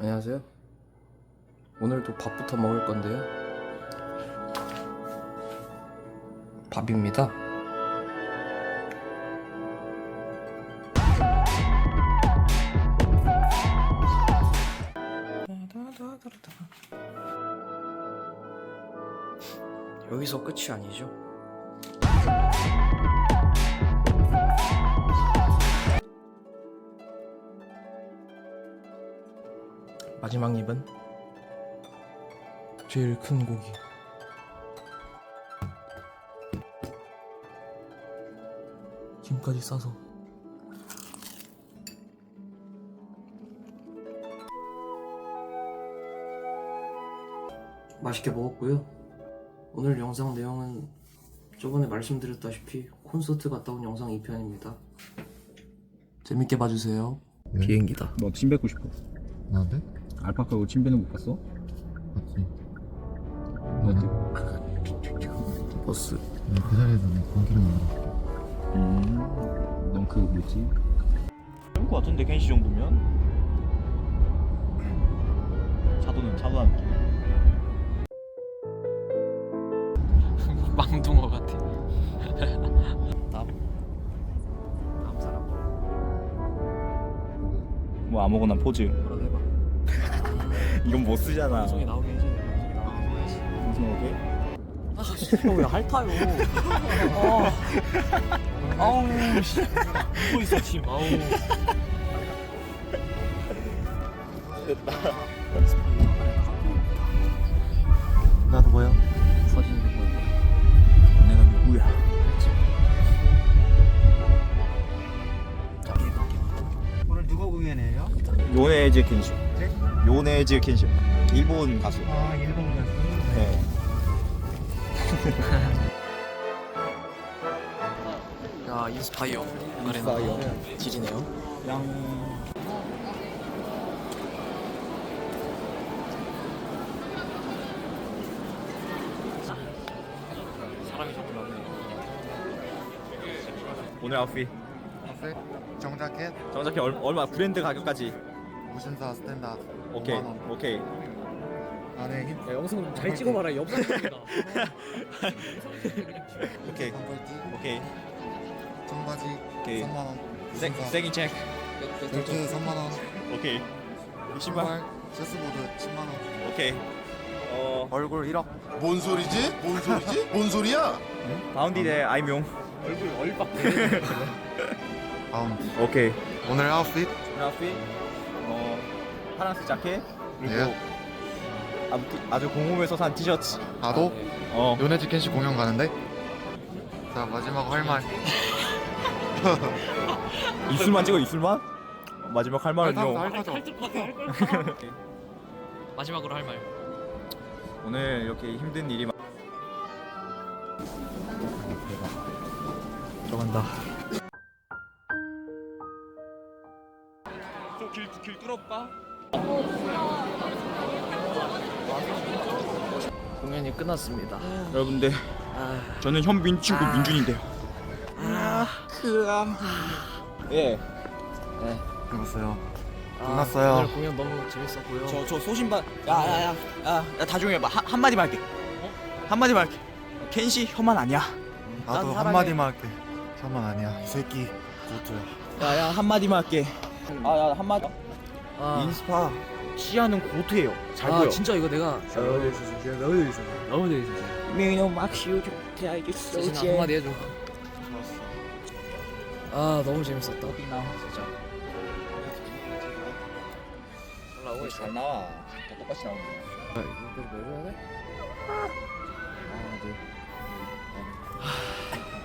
안녕하세요. 오늘도 밥부터 먹을 건데요. 밥입니다. 여기서 끝이 아니죠? 마지막 입은 제일 큰 고기. 김까지 싸서. 맛있게 먹었고요. 오늘 영상 내용은 저번에 말씀드렸다시피 콘서트 갔다 온 영상 2편입니다. 재밌게 봐주세요. 네. 비행기다. 너 침 뱉고 싶어. 나한테? 알파카고 침 뱉는 거 봤어? 맞지. 너는 버스. 그 자리에서 내 공기를 먹어. 음. 넌 그 뭐지? 할것 같은데 켄시 정도면? 차도는 차도한 느낌. 망둥어 같아. 남. 남 사람. 뭐 아무거나 포즈. 뭐라도 해봐. 이건 못 쓰잖아. 방송에 나오게 해줘. 방송에 나오게 해야지. 무슨 오게? 아, 왜 핥아요? 아, 아우, 씨. 누워 있어 지금. 아우. 나도 뭐야? 사진 보고. 내가 누구야? 오늘 누가 공연해요? 요네즈 켄시. 요네즈 켄시. 일본 가수. 아 일본 가수. 네. 야 인스파이어. 아레나. 인스파이어. 지리네요. 양. 사람이 많네. 오늘 아웃핏. 정자켓 정작히 얼, 얼마 브랜드 가격까지. 무신사 스탠다드 오케이 5만 원. 오케이. 안에 흰야 영상 좀 잘 찍어봐라. 옆사람이다. 오케이 반팔티 오케이 청바지 오케이. 3만 원. 세, 무신사 세긴 체크. 벨트 3만 원. 오케이. 이 신발. 신발 체스보드 10만 원. 오케이. 어 얼굴 1억. 뭔 소리지? 뭔 소리지? 뭔 소리야? 바운디 대 아이명. 얼굴 얼빡. 다음 오케이. 오늘 아웃핏 아웃핏. 어 파란색 자켓 그리고 예. 아주, 아주 공홈에서 산 티셔츠. 나도 어. 요네즈 켄시 공연 가는데. 자 마지막 할 말. 입술만 찍어 입술만. 마지막 할 말은요. 핥아줘. 마지막으로 할 말. 오늘 이렇게 힘든 일이 많. 들어간다. 저길길 뚫어봐. 공연이 끝났습니다. 여러분들 아, 저는 현민 친구 민준인데요. 아, 그암. 예. 네. 끝났어요. 아, 끝났어요. 오늘 공연 너무 재밌었고요. 저 저 소신반. 야야야. 야, 야 다중에 한, 한 마디만 할게. 한 마디만 할게. 켄시 혐한 아니야. 나도 사랑해. 한마디만 할게. 혐한 아니야. 이 새끼 고투야. 야야 한 마디만 할게. 아야 한 마디. 아, 인스파 시야는 고트예요. 잘 아, 보여. 진짜 이거 내가 너무 재밌었어. 너무 재밌었어. 너무 재밌었어. 민호 막시오 좋게 알겠어. 진짜 한마디 해줘. 아, 너무 재밌었다. 진짜. 올라오고 있어. 잘 나와. 다 똑같이 거야. 아, 이거 내줘야 돼? 아, 네.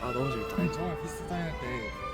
아, 너무 재밌다. 정말 비스 다닐 때